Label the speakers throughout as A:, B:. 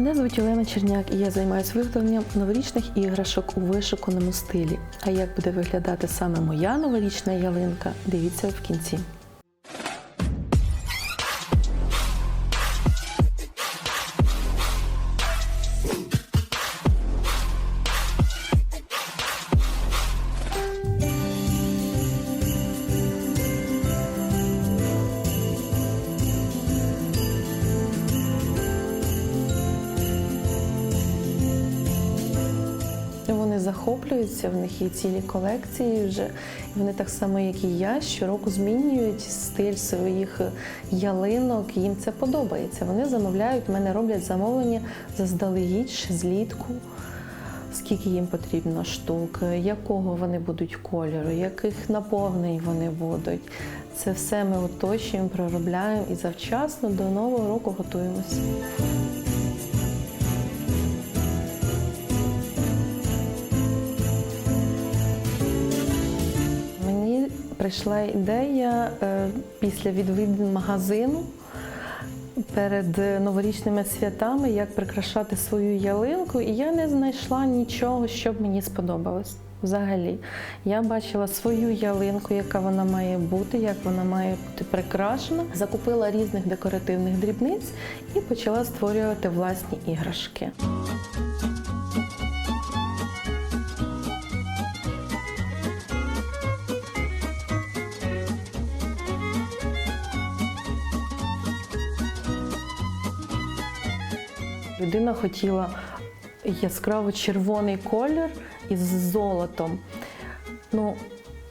A: Мене звуть Олена Черняк і я займаюся виготовленням новорічних іграшок у вишуканому стилі. А як буде виглядати саме моя новорічна ялинка, дивіться в кінці. Захоплюються, в них є цілі колекції вже. І вони так само, як і я, щороку змінюють стиль своїх ялинок. Їм це подобається. Вони замовляють, мене роблять замовлення заздалегідь злітку. Скільки їм потрібно штук, якого вони будуть кольору, яких наповнень вони будуть. Це все ми оточуємо, проробляємо і завчасно до нового року готуємося. Прийшла ідея е, після відвідин магазину перед новорічними святами, як прикрашати свою ялинку, і я не знайшла нічого, що б мені сподобалось. Взагалі, я бачила свою ялинку, яка вона має бути, як вона має бути прикрашена. Закупила різних декоративних дрібниць і почала створювати власні іграшки. Людина хотіла яскраво червоний колір із золотом. Ну,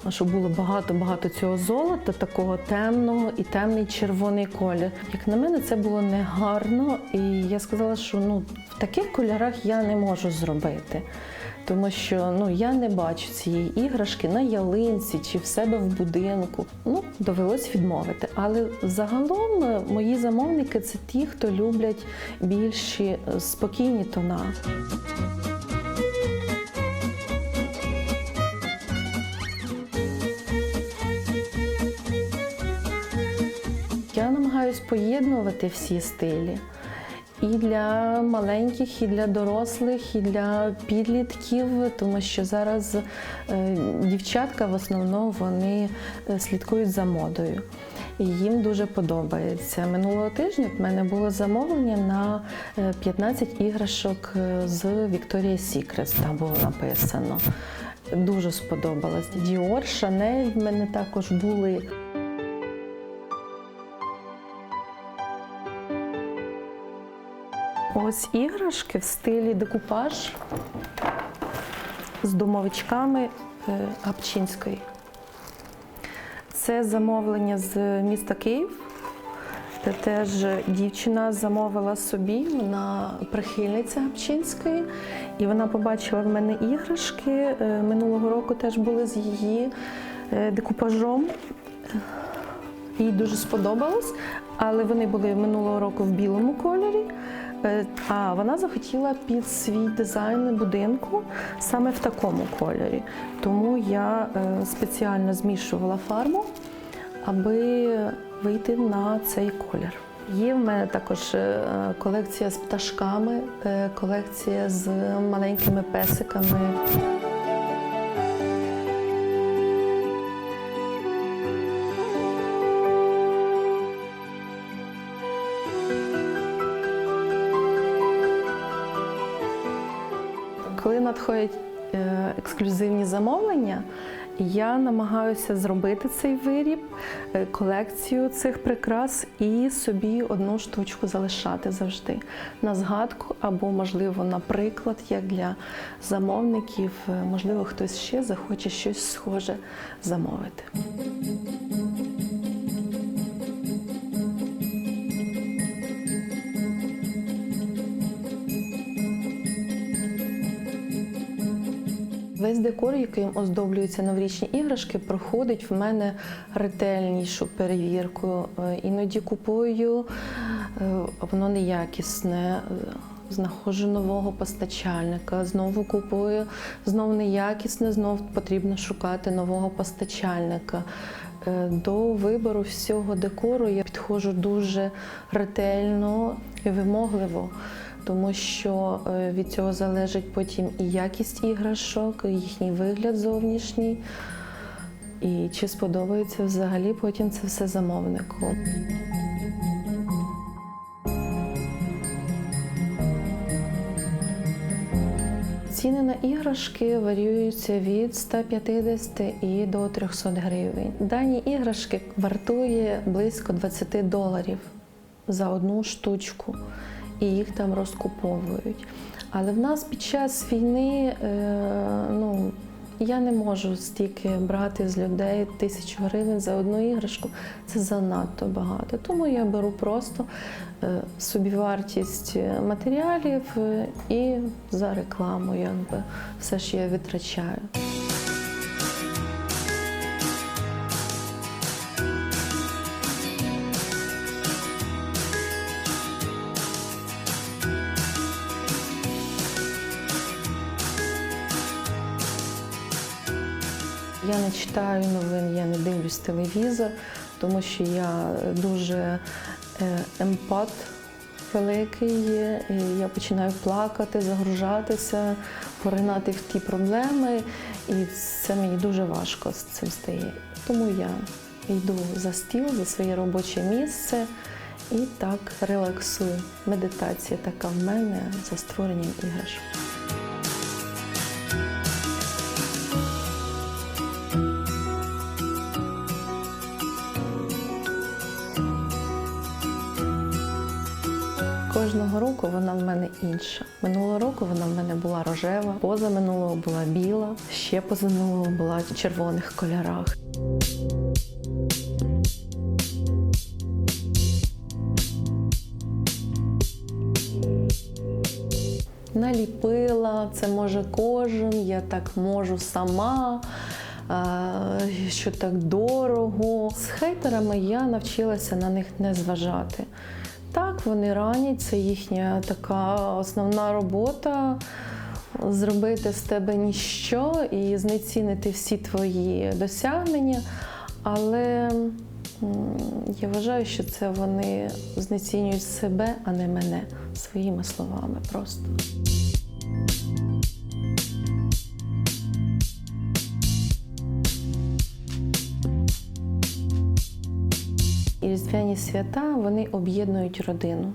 A: щоб було багато-багато цього золота, такого темного і темний червоний колір. Як на мене, це було негарно, і я сказала, що ну, таких кольорах я не можу зробити. Тому що ну, я не бачу цієї іграшки на ялинці чи в себе в будинку. Ну, довелось відмовити. Але загалом е, мої замовники це ті, хто люблять більші е, спокійні тона. Я намагаюсь поєднувати всі стилі. І для маленьких, і для дорослих, і для підлітків, тому що зараз е, дівчатка в основному вони е, слідкують за модою. І їм дуже подобається. Минулого тижня в мене було замовлення на е, 15 іграшок е, з Victoria's Secret, там було написано. Дуже сподобалось. Dior, Chanel в мене також були. Ось іграшки в стилі декупаж з домовичками е, Гапчинської. Це замовлення з міста Київ. Це теж дівчина замовила собі, вона прихильниця Гапчинської, і вона побачила в мене іграшки. Е, Минулого року теж були з її е, декупажом. Їй дуже сподобалось, але вони були минулого року в білому кольорі. Е, А вона захотіла під свій дизайн будинку саме в такому кольорі. Тому я е, спеціально змішувала фарбу, аби вийти на цей колір. Є в мене також е, колекція з пташками, колекція з маленькими песиками. Коли надходять е, ексклюзивні замовлення, я намагаюся зробити цей виріб, е, колекцію цих прикрас і собі одну штучку залишати завжди на згадку або, можливо, на приклад, як для замовників. Е, Можливо, хтось ще захоче щось схоже замовити. Весь декор, яким оздоблюються новорічні іграшки, проходить в мене ретельнішу перевірку. Е, Іноді купую, е, воно неякісне. е, Знаходжу нового постачальника, знову купую, знову неякісне, знову потрібно шукати нового постачальника. До вибору всього декору я підходжу дуже ретельно і вимогливо. Тому що е, від цього залежить потім і якість іграшок, і їхній вигляд зовнішній. І чи сподобається взагалі потім це все замовнику. Ціни на іграшки варіюються від 150 і до 300 гривень. Дані іграшки вартує близько 20 доларів за одну штучку, і їх там розкуповують. Але в нас під час війни е, ну, я не можу стільки брати з людей тисячу гривень за одну іграшку. Це занадто багато. Тому я беру просто е, собівартість матеріалів е, і за рекламу, якби все ж я витрачаю. Я не читаю новин, я не дивлюсь телевізор, тому що я дуже е, емпат великий. І я починаю плакати, загружатися, поринати в ті проблеми, і це мені дуже важко з цим стає. Тому я йду за стіл, за своє робоче місце і так релаксую. Медитація така в мене за створенням іграшок. Кожного року вона в мене інша. Минулого року вона в мене була рожева, позаминулого була біла, ще позаминулого була в червоних кольорах. Наліпила, це може кожен, я так можу сама, що так дорого. З хейтерами я навчилася на них не зважати. Так, вони ранять, це їхня така основна робота. Зробити з тебе ніщо і знецінити всі твої досягнення. Але я вважаю, що це вони знецінюють себе, а не мене своїми словами просто. Свята вони об'єднують родину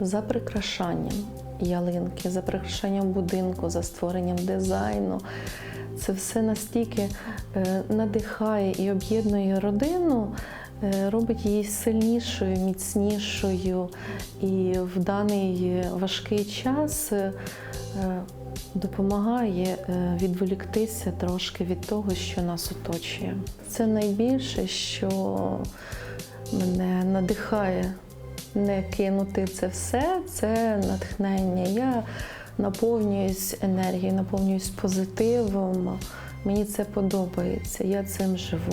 A: за прикрашанням ялинки, за прикрашанням будинку, за створенням дизайну. Це все настільки е, надихає і об'єднує родину, е, робить її сильнішою, міцнішою. І в даний важкий час е, допомагає відволіктися трошки від того, що нас оточує. Це найбільше, що мене надихає не кинути це все, це натхнення. Я наповнююсь енергією, наповнююсь позитивом. Мені це подобається, я цим живу.